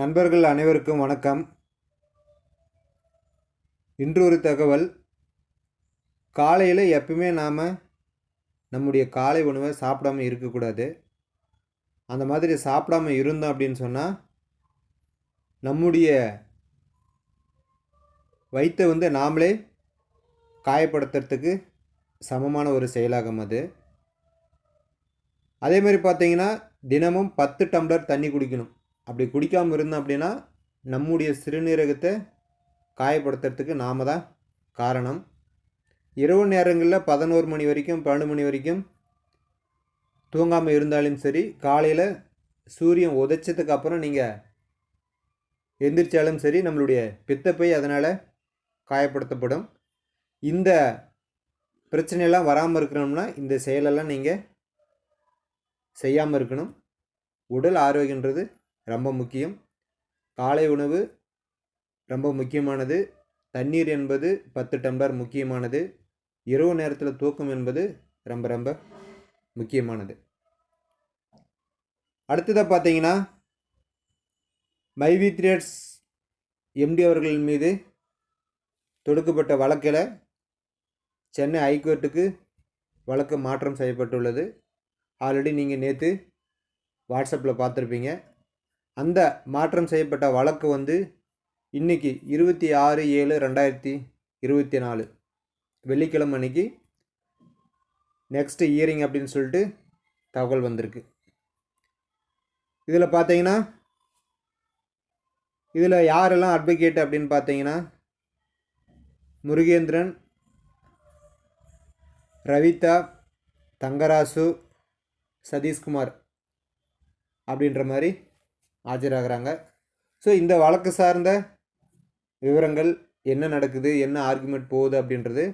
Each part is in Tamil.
நண்பர்கள் அனைவருக்கும் வணக்கம். இன்று ஒரு தகவல். காலையில் எப்பவுமே நாம் நம்முடைய காலை உணவை சாப்பிடாம இருக்கக்கூடாது. அந்த மாதிரி சாப்பிடாம இருந்தோம் அப்படின்னு சொன்னால் நம்முடைய வயிற்றை வந்து நாமளே காயப்படுத்துறதுக்கு சமமான ஒரு செயலாகும் அது. அதே மாதிரி பார்த்தீங்கன்னா தினமும் பத்து டம்ளர் தண்ணி குடிக்கணும். அப்படி குடிக்காமல் இருந்தோம் அப்படின்னா நம்முடைய சிறுநீரகத்தை காயப்படுத்துறதுக்கு நாம தான் காரணம். இரவு நேரங்களில் பதினோரு மணி வரைக்கும் பன்னெண்டு மணி வரைக்கும் தூங்காமல் இருந்தாலும் சரி காலையில் சூரியன் உதைச்சதுக்கு அப்புறம் நீங்கள் எந்திரிச்சாலும் சரி நம்மளுடைய பித்தப்பை அதனால் காயப்படுத்தப்படும். இந்த பிரச்சனையெல்லாம் வராமல் இருக்கணும்னா இந்த செயலெல்லாம் நீங்கள் செய்யாமல் இருக்கணும். உடல் ஆரோக்கியன்றது ரொம்ப முக்கியம். காலை உணவு ரொம்ப முக்கியமானது. தண்ணீர் என்பது பத்து டம்ளர் முக்கியமானது. இரவு நேரத்தில் தூக்கம் என்பது ரொம்ப ரொம்ப முக்கியமானது. அடுத்ததாக பார்த்தீங்கன்னா மைவி த்ரேட்ஸ் எம்டி அவர்கள் மீது தொடுக்கப்பட்ட வழக்கில் சென்னை ஹைகோர்ட்டுக்கு வழக்கு மாற்றம் செய்யப்பட்டுள்ளது. ஆல்ரெடி நீங்கள் நேற்று வாட்ஸ்அப்பில் பார்த்துருப்பீங்க அந்த மாற்றம் செய்யப்பட்ட வழக்கு வந்து இன்றைக்கி இருபத்தி ஆறு ஏழு ரெண்டாயிரத்தி இருபத்தி நாலு. வெள்ளிக்கிழமை அன்னைக்கு நெக்ஸ்ட் இயரிங் அப்படின்னு சொல்லிட்டு தகவல் வந்திருக்கு. இதில் பார்த்தீங்கன்னா இதில் யாரெல்லாம் அட்வொகேட் அப்படின்னு பார்த்தீங்கன்னா முருகேந்திரன் ரவிதா தங்கராசு சதீஷ்குமார் அப்படின்ற மாதிரி ஆஜராகிறாங்க. ஸோ இந்த வழக்கு சார்ந்த விவரங்கள் என்ன நடக்குது என்ன ஆர்குமெண்ட் போகுது அப்படின்றது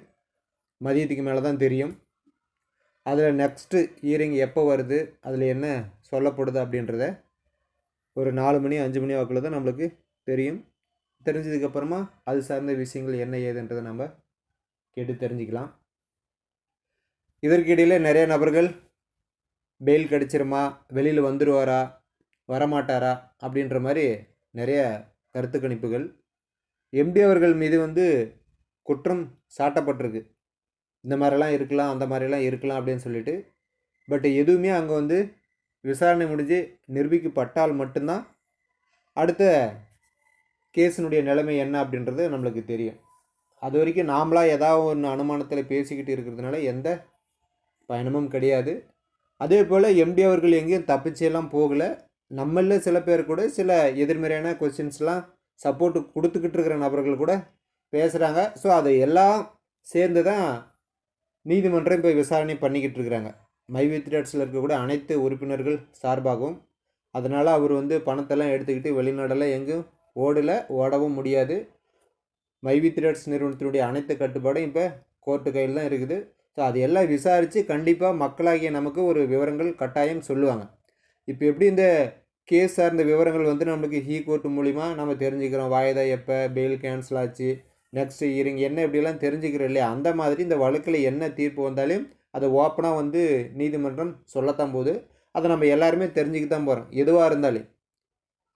மதியத்துக்கு மேலே தான் தெரியும். அதில் நெக்ஸ்ட்டு ஹியரிங் எப்போ வருது அதில் என்ன சொல்லப்படுது அப்படின்றத ஒரு நாலு மணி அஞ்சு மணி வாக்கில் தான் நம்மளுக்கு தெரியும். தெரிஞ்சதுக்கப்புறமா அது சார்ந்த விஷயங்கள் என்ன ஏதுன்றதை நம்ம கேட்டு தெரிஞ்சுக்கலாம். இதற்கிடையில் நிறைய நபர்கள் பெயில் கிடச்சிருமா வெளியில் வந்துடுவாரா வரமாட்டாரா? அப்படின்ற மாதிரி நிறைய கருத்து கணிப்புகள். எம்டி அவர்கள் மீது வந்து குற்றம் சாட்டப்பட்டிருக்கு. இந்த மாதிரிலாம் இருக்கலாம் அந்த மாதிரிலாம் இருக்கலாம் அப்படின்னு சொல்லிட்டு. பட் எதுவுமே அங்கே வந்து விசாரணை முடிஞ்சு நிரூபிக்கப்பட்டால் மட்டும்தான் அடுத்த கேஸினுடைய நிலைமை என்ன அப்படின்றது நம்மளுக்கு தெரியும். அது வரைக்கும் நாமளாக ஏதாவது ஒன்று அனுமானத்தில் பேசிக்கிட்டு இருக்கிறதுனால எந்த பயணமும் கிடையாது. அதே போல் எம்டி அவர்கள் எங்கேயும் தப்பிச்செல்லாம் போகலை. நம்மள சில பேர் கூட சில எதிர்மறையான கொஸ்டின்ஸ்லாம் சப்போர்ட் கொடுத்துக்கிட்டு இருக்கிற நபர்கள் கூட பேசுகிறாங்க ஸோ அதை எல்லாம் சேர்ந்து தான் நீதிமன்றம் இப்போ விசாரணை பண்ணிக்கிட்டு இருக்கிறாங்க. மைவி த்ரேட்ஸில் இருக்கக்கூடிய அனைத்து உறுப்பினர்கள் சார்பாகவும் அதனால் அவர் வந்து பணத்தெல்லாம் எடுத்துக்கிட்டு வெளிநாடெல்லாம் எங்கேயும் ஓடலை ஓடவும் முடியாது. மைவி த்ரேட்ஸ் நிறுவனத்தினுடைய அனைத்து கட்டுப்பாடும் இப்போ கோர்ட்டு கையில் தான் இருக்குது. ஸோ அது எல்லாம் விசாரித்து கண்டிப்பாக மக்களாகிய நமக்கு ஒரு விவரங்கள் கட்டாயம் சொல்லுவாங்க. இப்போ எப்படி இந்த கேஸ் சார்ந்த விவரங்கள் வந்து நம்மளுக்கு ஹீ கோர்ட் மூலிமா நம்ம தெரிஞ்சுக்கிறோம்? வாய்தா எப்போ? பெயில் கேன்சல் ஆச்சு. நெக்ஸ்ட் இயரிங் என்ன? இப்படிலாம் தெரிஞ்சுக்கிறோம் இல்லையா? அந்த மாதிரி இந்த வழக்கில் என்ன தீர்ப்பு வந்தாலும் அதை ஓப்பனாக வந்து நீதிமன்றம் சொல்லத்தான் போது அதை நம்ம எல்லாருமே தெரிஞ்சுக்க தான் போகிறோம் எதுவாக இருந்தாலும்.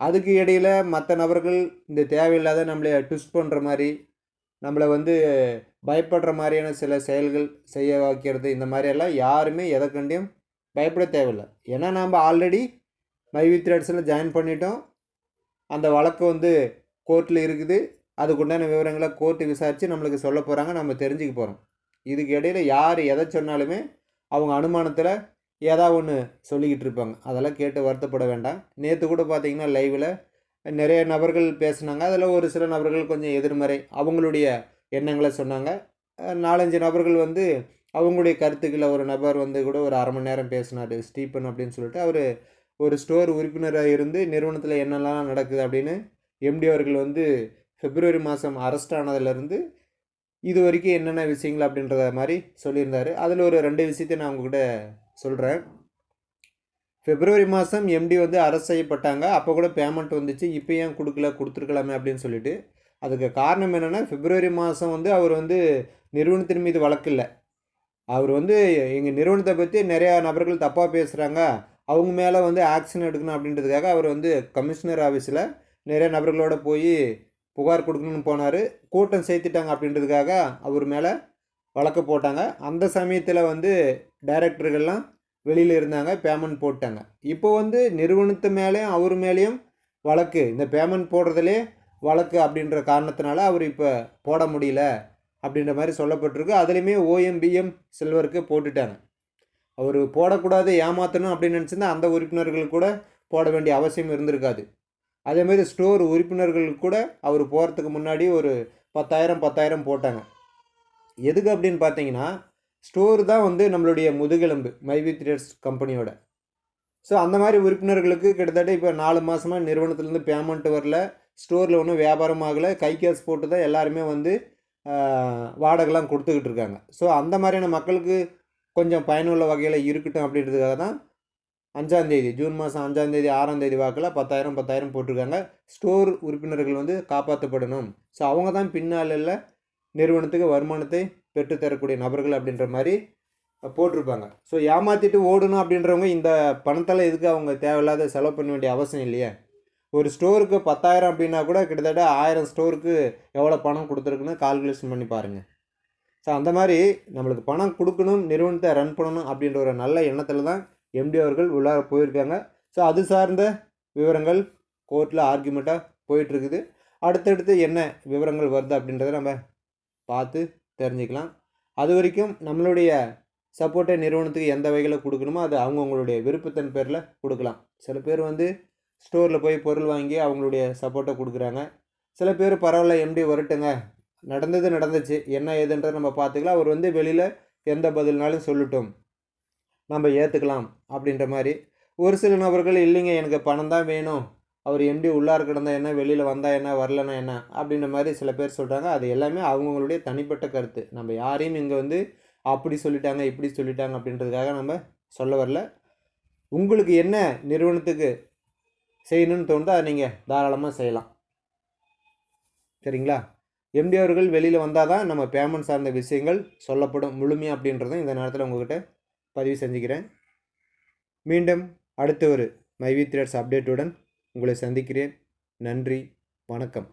அதுக்கு இடையில் மற்ற நபர்கள் இந்த தேவையில்லாத நம்மளை ட்விஸ்ட் பண்ணுற மாதிரி நம்மளை வந்து பயப்படுற மாதிரியான சில செயல்கள் செய்ய வைக்கிறது இந்த மாதிரியெல்லாம் யாருமே எதை கண்டியும் பயப்பட தேவையில்லை. ஏன்னா நாம் ஆல்ரெடி மைவி த்ரெட்ஸில் ஜாயின் பண்ணிட்டோம். அந்த வழக்கு வந்து கோர்ட்டில் இருக்குது. அதுக்குண்டான விவரங்களை கோர்ட்டு விசாரித்து நம்மளுக்கு சொல்ல போகிறாங்க நம்ம தெரிஞ்சுக்க போகிறோம் இதுக்கு இடையில் யார் எதை சொன்னாலுமே அவங்க அனுமானத்தில் ஏதாவது ஒன்று சொல்லிக்கிட்டு இருப்பாங்க. அதெல்லாம் கேட்டு வருத்தப்பட வேண்டாம். நேற்று கூட பார்த்திங்கன்னா லைவில் நிறைய நபர்கள் பேசுனாங்க. அதில் ஒரு சில நபர்கள் கொஞ்சம் எதிர்மறை அவங்களுடைய எண்ணங்களை சொன்னாங்க. நாலஞ்சு நபர்கள் வந்து அவங்களுடைய கருத்துக்களை ஒரு நபர் வந்து கூட ஒரு அரை மணி நேரம் பேசினார் ஸ்டீபன் அப்படின்னு சொல்லிட்டு. அவர் ஒரு ஸ்டோர் உறுப்பினராக இருந்து நிறுவனத்தில் என்னெல்லாம் நடக்குது அப்படின்னு எம்டி அவர்கள் வந்து பிப்ரவரி மாதம் அரெஸ்ட் ஆனதுலேருந்து இது வரைக்கும் என்னென்ன விஷயங்கள் அப்படின்றத மாதிரி சொல்லியிருந்தார். அதில் ஒரு ரெண்டு விஷயத்தை நான் உங்ககிட்ட சொல்கிறேன் பிப்ரவரி மாதம் எம்டி வந்து அரெஸ்ட் செய்யப்பட்டாங்க. அப்போ கூட பேமெண்ட் வந்துச்சு. இப்போ ஏன் கொடுக்கல கொடுத்துருக்கலாமே அப்படின்னு சொல்லிட்டு. அதுக்கு காரணம் என்னென்னா பிப்ரவரி மாதம் வந்து அவர் வந்து நிறுவனத்தின் மீது வழக்கு இல்லை. அவர் வந்து எங்கள் நிறுவனத்தை பற்றி நிறையா நபர்கள் தப்பாக பேசுகிறாங்க அவங்க மேலே வந்து ஆக்ஷன் எடுக்கணும் அப்படின்றதுக்காக அவர் வந்து கமிஷனர் ஆஃபீஸில் நிறைய நபர்களோடு போய் புகார் கொடுக்கணும்னு போனார். கூட்டம் சேர்த்துட்டாங்க அப்படின்றதுக்காக அவர் மேலே வழக்கு போட்டாங்க. அந்த சமயத்தில் வந்து டைரக்டர்கள்லாம் வெளியில் இருந்தாங்க பேமெண்ட் போட்டாங்க. இப்போ வந்து நிறுவனத்து மேலேயும் அவர் மேலேயும் வழக்கு. இந்த பேமெண்ட் போடுறதுலே வழக்கு அப்படின்ற காரணத்தினால அவர் இப்போ போட முடியல. அப்படின்ற மாதிரி சொல்லப்பட்டிருக்கு. அதுலேயுமே ஓஎம்பிஎம் சில்வருக்கு போட்டுட்டாங்க. அவர் போடக்கூடாது ஏமாற்றணும் அப்படின்னு நினச்சிருந்தா அந்த உறுப்பினர்கள் கூட போட வேண்டிய அவசியம் இருந்திருக்காது. அதேமாதிரி ஸ்டோர் உறுப்பினர்கள் கூட அவர் போகிறதுக்கு முன்னாடி ஒரு பத்தாயிரம் பத்தாயிரம் போட்டாங்க. எதுக்கு அப்படின்னு பார்த்தீங்கன்னா ஸ்டோர் தான் வந்து நம்மளுடைய முதுகெலும்பு மைவி த்ரேட்ஸ் கம்பெனியோட. ஸோ அந்த மாதிரி உறுப்பினர்களுக்கு கிட்டத்தட்ட இப்போ நாலு மாதமாக நிறுவனத்துலேருந்து பேமெண்ட் வரல. ஸ்டோரில் ஒன்றும் வியாபாரம் ஆகலை. கை கேஸ் போட்டு தான் எல்லாருமே வந்து வாடகைலாம் கொடுத்துக்கிட்டு இருக்காங்க ஸோ அந்த மாதிரியான மக்களுக்கு கொஞ்சம் பயனுள்ள வகையில் இருக்கட்டும் அப்படின்றதுக்காக தான் அஞ்சாந்தேதி ஜூன் மாதம் அஞ்சாந்தேதி ஆறாந்தேதி வாக்கில் பத்தாயிரம் பத்தாயிரம் போட்டிருக்காங்க. ஸ்டோர் உறுப்பினர்கள் வந்து காப்பாற்றப்படணும் ஸோ அவங்க தான் பின்னாளில் நிறுவனத்துக்கு வருமானத்தை பெற்றுத்தரக்கூடிய நபர்கள் அப்படின்ற மாதிரி போட்டிருப்பாங்க. ஸோ ஏமாற்றிட்டு ஓடணும் அப்படின்றவங்க இந்த பணத்தால் எதுக்கு அவங்க தேவையில்லாத செலவு பண்ண வேண்டிய அவசியம் இல்லையே? ஒரு ஸ்டோருக்கு பத்தாயிரம் அப்படின்னா கூட கிட்டத்தட்ட ஆயிரம் ஸ்டோருக்கு எவ்வளோ பணம் கொடுத்துருக்குன்னு கால்குலேஷன் பண்ணி பாருங்கள் ஸோ அந்த மாதிரி நம்மளுக்கு பணம் கொடுக்கணும் நிறுவனத்தை ரன் பண்ணணும் அப்படின்ற ஒரு நல்ல எண்ணத்தில் தான் எம்டி அவர்கள் உள்ளார போயிருக்காங்க. ஸோ அது சார்ந்த விவரங்கள் கோர்ட்டில் ஆர்குமெண்ட்டாக போயிட்டுருக்குது. அடுத்தடுத்து என்ன விவரங்கள் வருது அப்படின்றத நம்ம பார்த்து தெரிஞ்சுக்கலாம். அது வரைக்கும் நம்மளுடைய சப்போர்ட்டை நிறுவனத்துக்கு எந்த வகையில் கொடுக்கணுமோ அது அவங்கவுங்களுடைய விருப்பத்தின் பேரில் கொடுக்கலாம். சில பேர் வந்து ஸ்டோரில் போய் பொருள் வாங்கி அவங்களுடைய சப்போர்ட்டை கொடுக்குறாங்க. சில பேர் பரவாயில்ல எம்டி வரட்டுங்க. நடந்தது நடந்துச்சு. என்ன ஏதுன்றதை நம்ம பார்த்துக்கலாம் அவர் வந்து வெளியில் எந்த பதில்னாலும் சொல்லட்டும். நம்ம ஏற்றுக்கலாம் அப்படின்ற மாதிரி. ஒரு சில நபர்கள் இல்லைங்க எனக்கு பணம் தான் வேணும். அவர் எம்டி உள்ளார கிடந்தா என்ன? வெளியில் வந்தால் என்ன? வரலனா என்ன? அப்படின்ற மாதிரி சில பேர் சொல்கிறாங்க அது எல்லாமே அவங்கவுங்களுடைய தனிப்பட்ட கருத்து. நம்ம யாரையும் இங்கே வந்து அப்படி சொல்லிட்டாங்க இப்படி சொல்லிட்டாங்க அப்படின்றதுக்காக நம்ம சொல்ல வரல. உங்களுக்கு என்ன நிறுவனத்துக்கு செய்யணும்னு தோணுதோ? அதை நீங்கள் தாராளமாக செய்யலாம். சரிங்களா? எம்டி அவர்கள் வெளியில் வந்தால் தான் நம்ம பேமெண்ட் சார்ந்த விஷயங்கள் சொல்லப்படும் முழுமையாக அப்படின்றதும் இந்த நேரத்தில் உங்கள்கிட்ட பதிவு செஞ்சுக்கிறேன். மீண்டும் அடுத்த ஒரு மைவி த்ரெட்ஸ் அப்டேட்டுடன் உங்களை சந்திக்கிறேன். நன்றி வணக்கம்.